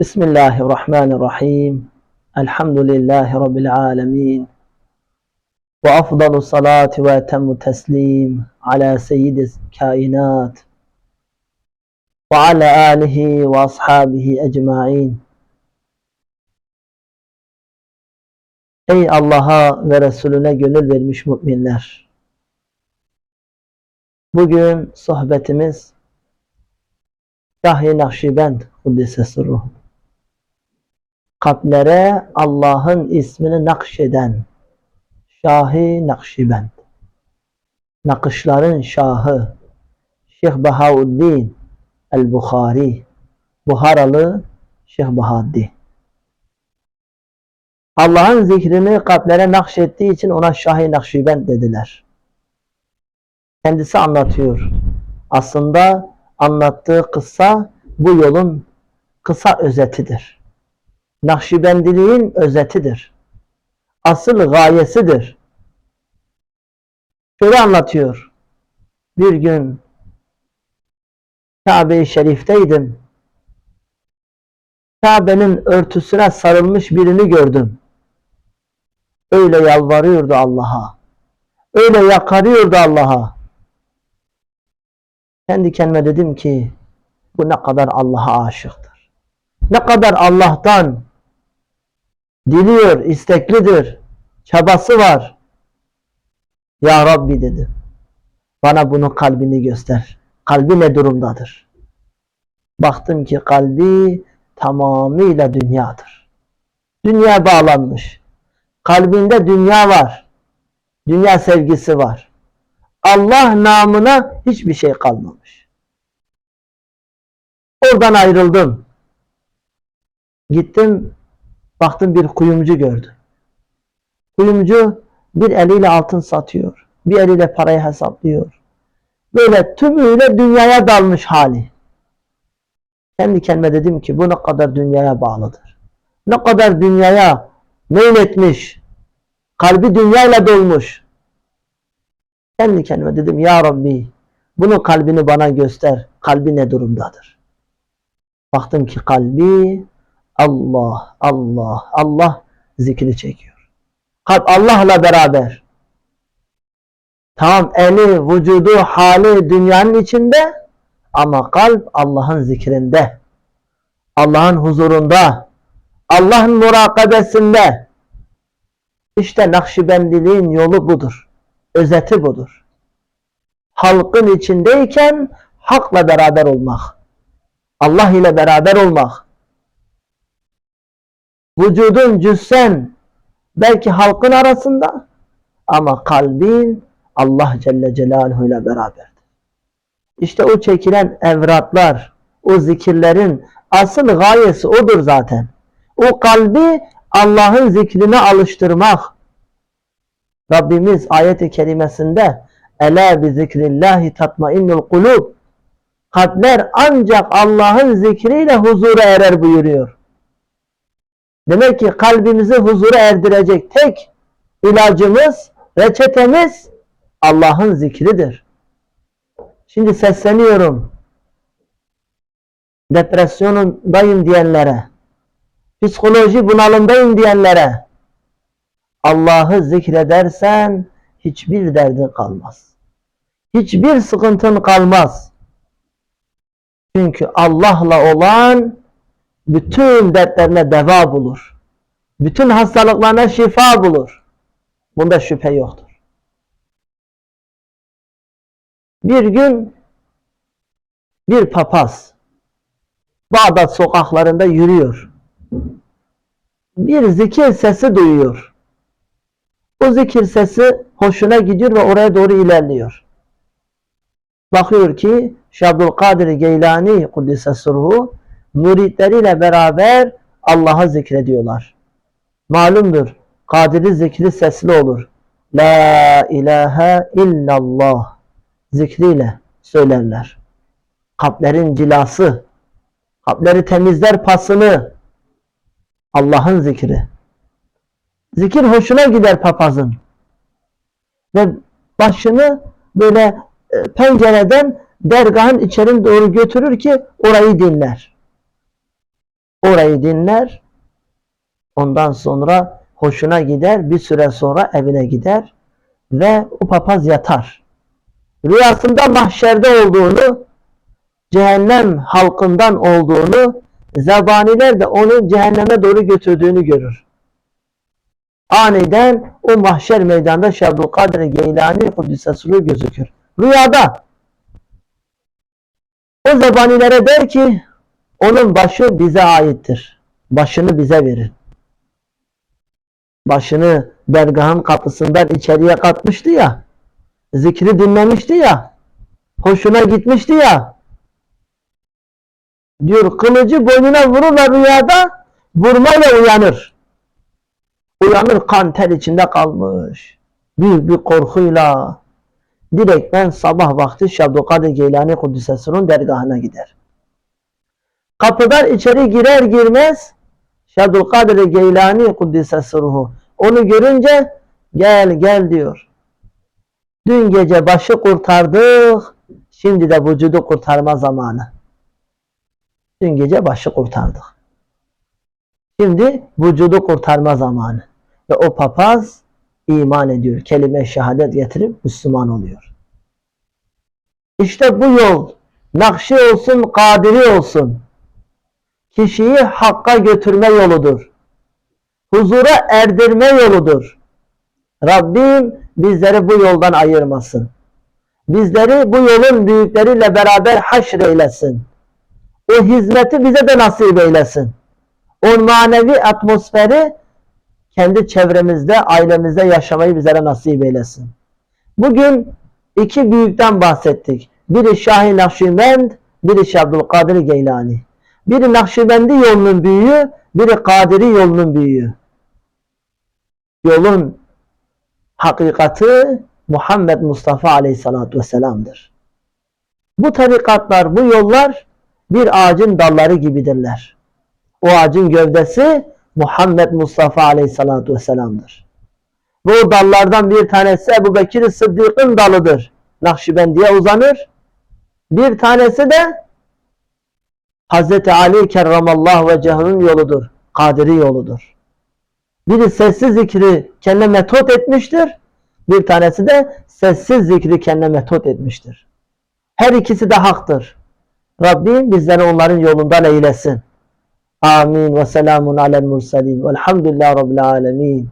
Bismillahirrahmanirrahim. Elhamdülillahi Rabbil alemin. Ve afdalu salati ve temmu teslim ala seyyidiz kainat. Ve ala alihi ve ashabihi ecmain. Ey Allah'a ve Resulüne gönül vermiş müminler. Bugün sohbetimiz Dahri Nakşibend Kuddise Sırruhu Kalplere Allah'ın ismini nakşeden Şahi Nakşibend. Nakışların Şahı Şeyh Bahauddin El-Bukhari Buharalı Şeyh Bahaddi. Allah'ın zikrini kalplere nakşettiği için ona Şahi Nakşibend dediler. Kendisi anlatıyor. Aslında anlattığı kıssa bu yolun kısa özetidir. Nakşibendiliğin özetidir. Asıl gayesidir. Şöyle anlatıyor. Bir gün Kabe-i Şerif'teydim. Kabe'nin örtüsüne sarılmış birini gördüm. Öyle yalvarıyordu Allah'a. Öyle yakarıyordu Allah'a. Kendi kendime dedim ki bu ne kadar Allah'a aşıktır. Ne kadar Allah'tan diliyor, isteklidir. Çabası var. Ya Rabbi dedim. Bana bunun kalbini göster. Kalbi ne durumdadır? Baktım ki kalbi tamamıyla dünyadır. Dünya bağlanmış. Kalbinde dünya var. Dünya sevgisi var. Allah namına hiçbir şey kalmamış. Oradan ayrıldım. Gittim, baktım bir kuyumcu gördüm. Kuyumcu bir eliyle altın satıyor. Bir eliyle parayı hesaplıyor. Böyle tümüyle dünyaya dalmış hali. Kendi kendime dedim ki bu ne kadar dünyaya bağlıdır. Ne kadar dünyaya meyletmiş. Kalbi dünyayla dolmuş. Kendi kendime dedim ya Rabbi bunun kalbini bana göster. Kalbi ne durumdadır? Baktım ki kalbi Allah, Allah, Allah zikri çekiyor. Kalp Allah'la beraber. Tamam eli, vücudu, hali dünyanın içinde ama kalp Allah'ın zikrinde. Allah'ın huzurunda. Allah'ın murakabesinde. İşte Nakşibendiliğin yolu budur. Özeti budur. Halkın içindeyken hakla beraber olmak. Allah ile beraber olmak. Vücudun, cüssen belki halkın arasında ama kalbin Allah Celle Celaluhu ile beraberdir. İşte o çekilen evratlar, o zikirlerin asıl gayesi odur zaten. O kalbi Allah'ın zikrine alıştırmak. Rabbimiz ayet-i kerimesinde Ela bi zikrillahi tatmainnul kulub Kalpler ancak Allah'ın zikriyle huzura erer buyuruyor. Demek ki kalbimizi huzura erdirecek tek ilacımız, reçetemiz Allah'ın zikridir. Şimdi sesleniyorum. Depresyonundayım diyenlere, psikoloji bunalımdayım diyenlere, Allah'ı zikredersen hiçbir derdin kalmaz. Hiçbir sıkıntın kalmaz. Çünkü Allah'la olan bütün dertlerine deva bulur. Bütün hastalıklarına şifa bulur. Bunda şüphe yoktur. Bir gün bir papaz Bağdat sokaklarında yürüyor. Bir zikir sesi duyuyor. O zikir sesi hoşuna gidiyor ve oraya doğru ilerliyor. Bakıyor ki Şabdülkadir Geylani Kuddise Sırhu müritleriyle beraber Allah'a zikrediyorlar. Malumdur. Kadiri zikri sesli olur. La ilahe illallah zikriyle söylerler. Kalplerin cilası, kalpleri temizler pasını Allah'ın zikri. Zikir hoşuna gider papazın. Ve başını böyle e, pencereden dergahın içeri doğru götürür ki orayı dinler. Orayı dinler. Ondan sonra hoşuna gider. Bir süre sonra evine gider. Ve o papaz yatar. Rüyasında mahşerde olduğunu, cehennem halkından olduğunu, zebaniler de onu cehenneme doğru götürdüğünü görür. Aniden o mahşer meydanda Şabdülkadir Geylani Kudüs'e gözükür. Rüyada o zebanilere der ki onun başı bize aittir. Başını bize verin. Başını dergahın kapısından içeriye katmıştı ya. Zikri dinlemişti ya. Hoşuna gitmişti ya. Diyor kılıcı boynuna vururlar rüyada vurmayla uyanır. Uyanır kan ter içinde kalmış. Büyük bir korkuyla direktmen sabah vakti Şabdülkadir Geylani Kudüs'ün dergahına gider. Kapıdan içeri girer girmez Şabdülkadir Geylani Kudüs'ü onu görünce gel gel diyor. Dün gece başı kurtardık, şimdi de vücudu kurtarma zamanı. Dün gece başı kurtardık. Şimdi vücudu kurtarma zamanı. Ve o papaz iman ediyor. Kelime şehadet getirip Müslüman oluyor. İşte bu yol Nakşi olsun, Kadiri olsun. Kişiyi hakka götürme yoludur. Huzura erdirme yoludur. Rabbim bizleri bu yoldan ayırmasın. Bizleri bu yolun büyükleriyle beraber haşr eylesin. O hizmeti bize de nasip eylesin. O manevi atmosferi kendi çevremizde, ailemizde yaşamayı bizlere nasip eylesin. Bugün iki büyükten bahsettik. Biri Şahin Nakşibend, biri Şabdülkadir Geylani. Biri Nakşibendi yolunun büyüğü, biri Kadiri yolunun büyüğü. Yolun hakikati Muhammed Mustafa Aleyhisselatü Vesselam'dır. Bu tarikatlar, bu yollar bir ağacın dalları gibidirler. O ağacın gövdesi Muhammed Mustafa Aleyhisselatü Vesselam'dır. Bu dallardan bir tanesi Ebu Bekir Sıddık'ın dalıdır. Nakşibendiye uzanır. Bir tanesi de Hazreti Ali Kerramallahu Vecehu'nun yoludur. Kadiri yoludur. Biri sessiz zikri kendine metot etmiştir. Bir tanesi de sessiz zikri kendine metot etmiştir. Her ikisi de haktır. Rabbim bizleri onların yolundan eylesin. Amin ve selamun alel mursalin. Velhamdülillah Rabbil alemin.